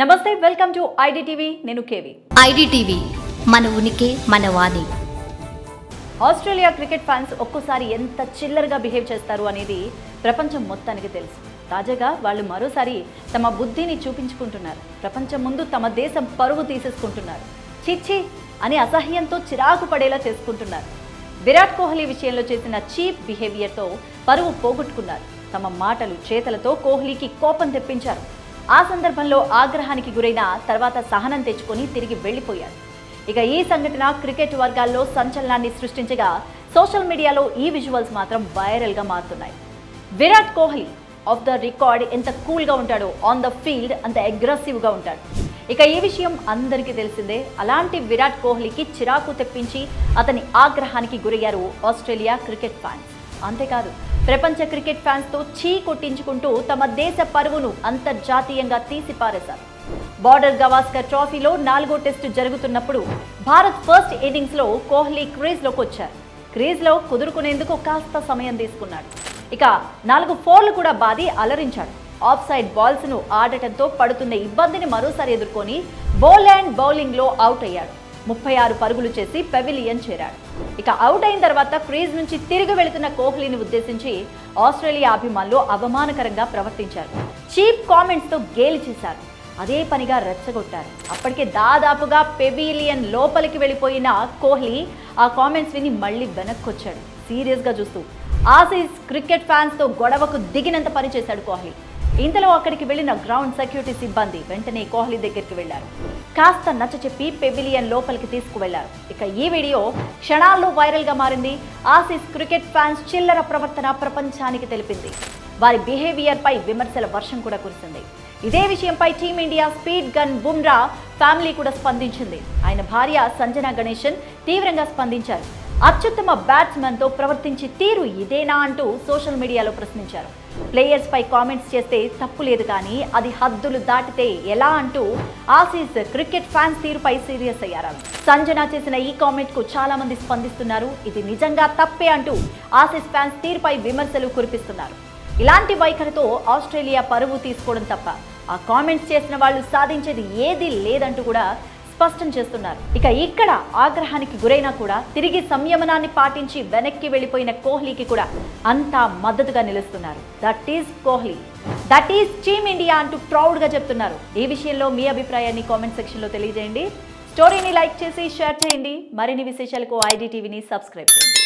నమస్తే welcome to IDTV. నేను KV. IDTV మన ఉనికి మన వాణి. ఆస్ట్రేలియా క్రికెట్ ఫ్యాన్స్ ఒక్కోసారి ఎంత చిల్లరగా బిహేవ్ చేస్తారు అనేది ప్రపంచం మొత్తానికి తెలుసు. తాజాగా వాళ్ళు మరోసారి తమ బుద్ధిని చూపించుకుంటున్నారు. ప్రపంచం ముందు తమ దేశం పరువు తీసేసుకుంటున్నారు. చిచ్చి అని అసహ్యంతో చిరాకు పడేలా చేసుకుంటున్నారు. విరాట్ కోహ్లీ విషయంలో చేసిన చీప్ బిహేవియర్తో పరువు పోగొట్టుకున్నారు. తమ మాటలు చేతలతో కోహ్లీకి కోపం తెప్పించారు. ఆ సందర్భంలో ఆగ్రహానికి గురైన తర్వాత సహనం తెచ్చుకొని తిరిగి వెళ్ళిపోయారు. ఇక ఈ సంఘటన క్రికెట్ వర్గాల్లో సంచలనాన్ని సృష్టించగా సోషల్ మీడియాలో ఈ విజువల్స్ మాత్రం వైరల్గా మారుతున్నాయి. Virat Kohli off the record ఎంత కూల్గా ఉంటాడో ఆన్ ద ఫీల్డ్ అంత అగ్రెసివ్గా ఉంటాడు. ఇక ఈ విషయం అందరికీ తెలిసిందే. అలాంటి విరాట్ కోహ్లీకి చిరాకు తెప్పించి అతని ఆగ్రహానికి గురయ్యారు ఆస్ట్రేలియా క్రికెట్ ఫ్యాన్స్. అంతేకాదు ప్రపంచ క్రికెట్ ఫ్యాన్స్తో చీ కొట్టించుకుంటూ తమ దేశ పరువును అంతర్జాతీయంగా తీసిపారేశారు. బార్డర్ గవాస్కర్ ట్రోఫీలో నాలుగో టెస్టు జరుగుతున్నప్పుడు భారత్ ఫస్ట్ ఇన్నింగ్స్లో కోహ్లీ క్రీజ్లోకి వచ్చారు. క్రీజ్లో కుదురుకునేందుకు కాస్త సమయం తీసుకున్నాడు. ఇక నాలుగు ఫోర్లు కూడా బాది అలరించాడు. ఆఫ్ సైడ్ బాల్స్ను ఆడటంతో పడుతున్న ఇబ్బందిని మరోసారి ఎదుర్కొని బౌల్ అండ్ బౌలింగ్లో అవుట్ అయ్యాడు. ముప్పై ఆరు పరుగులు చేసి పెవిలియన్ చేరాడు. ఇక అవుట్ అయిన తర్వాత క్రీజ్ నుంచి తిరిగి వెళుతున్న కోహ్లీని ఉద్దేశించి ఆస్ట్రేలియా అభిమానులు అవమానకరంగా ప్రవర్తించారు. చీప్ కామెంట్స్తో గేలి చేశారు. అదే పనిగా రెచ్చగొట్టారు. అప్పటికే దాదాపుగా పెవిలియన్ లోపలికి వెళ్ళిపోయిన కోహ్లీ ఆ కామెంట్స్ విని మళ్ళీ వెనక్కొచ్చాడు. సీరియస్గా చూస్తూ ఆసీస్ క్రికెట్ ఫ్యాన్స్తో గొడవకు దిగినంత పని చేశాడు కోహ్లీ. ఇంతలో అక్కడికి వెళ్ళిన గ్రౌండ్ సెక్యూరిటీ సిబ్బంది వెంటనే కోహ్లీ దగ్గరికి వెళ్ళారు. కాస్త నచ్చ చెప్పి పెవిలియన్ లోపలికి తీసుకువెళ్ళారు. ఇక ఈ వీడియో క్షణాల్లో వైరల్గా మారింది. ఆసీస్ క్రికెట్ ఫ్యాన్స్ చిల్లర ప్రవర్తన ప్రపంచానికి తెలిపింది. వారి బిహేవియర్ పై విమర్శల వర్షం కూడా కురిసింది. ఇదే విషయంపై team India speed gun Bumrah family కూడా స్పందించింది. ఆయన భార్య సంజన గణేశన్ తీవ్రంగా స్పందించారు. అత్యుత్తమ బ్యాట్స్మెన్తో ప్రవర్తించి తీరు ఇదేనా అంటూ సోషల్ మీడియాలో ప్రశ్నించారు. ప్లేయర్స్ పై కామెంట్స్ చేస్తే తప్పు లేదు కానీ అది హద్దులు దాటితే ఎలా అంటూ ఆసీస్ క్రికెట్ ఫ్యాన్స్ తీరుపై సీరియస్ అయ్యారు. సంజన చేసిన ఈ కామెంట్కు చాలా మంది స్పందిస్తున్నారు. ఇది నిజంగా తప్పే అంటూ ఆసీస్ ఫ్యాన్స్ తీరుపై విమర్శలు కురిపిస్తున్నారు. ఇలాంటి వైఖరితో ఆస్ట్రేలియా పరువు తీసుకోవడం తప్ప ఆ కామెంట్స్ చేసిన వాళ్ళు సాధించేది ఏది లేదంటూ కూడా స్పష్టం చేస్తున్నారు. ఇక ఇక్కడ ఆగ్రహానికి గురైనా కూడా తిరిగి సంయమనాన్ని పాటించి వెనక్కి వెళ్ళిపోయిన కోహ్లీకి కూడా అంతా మద్దతుగా నిలుస్తున్నారు. That is Kohli. That is team India అంటూ ప్రౌడ్గా చెప్తున్నారు. ఈ విషయంలో మీ అభిప్రాయాన్ని కామెంట్ సెక్షన్లో తెలియజేయండి. స్టోరీని లైక్ చేసి షేర్ చేయండి. మరిన్ని విశేషాలకు ఐడి టీవీని సబ్స్క్రైబ్ చేయండి.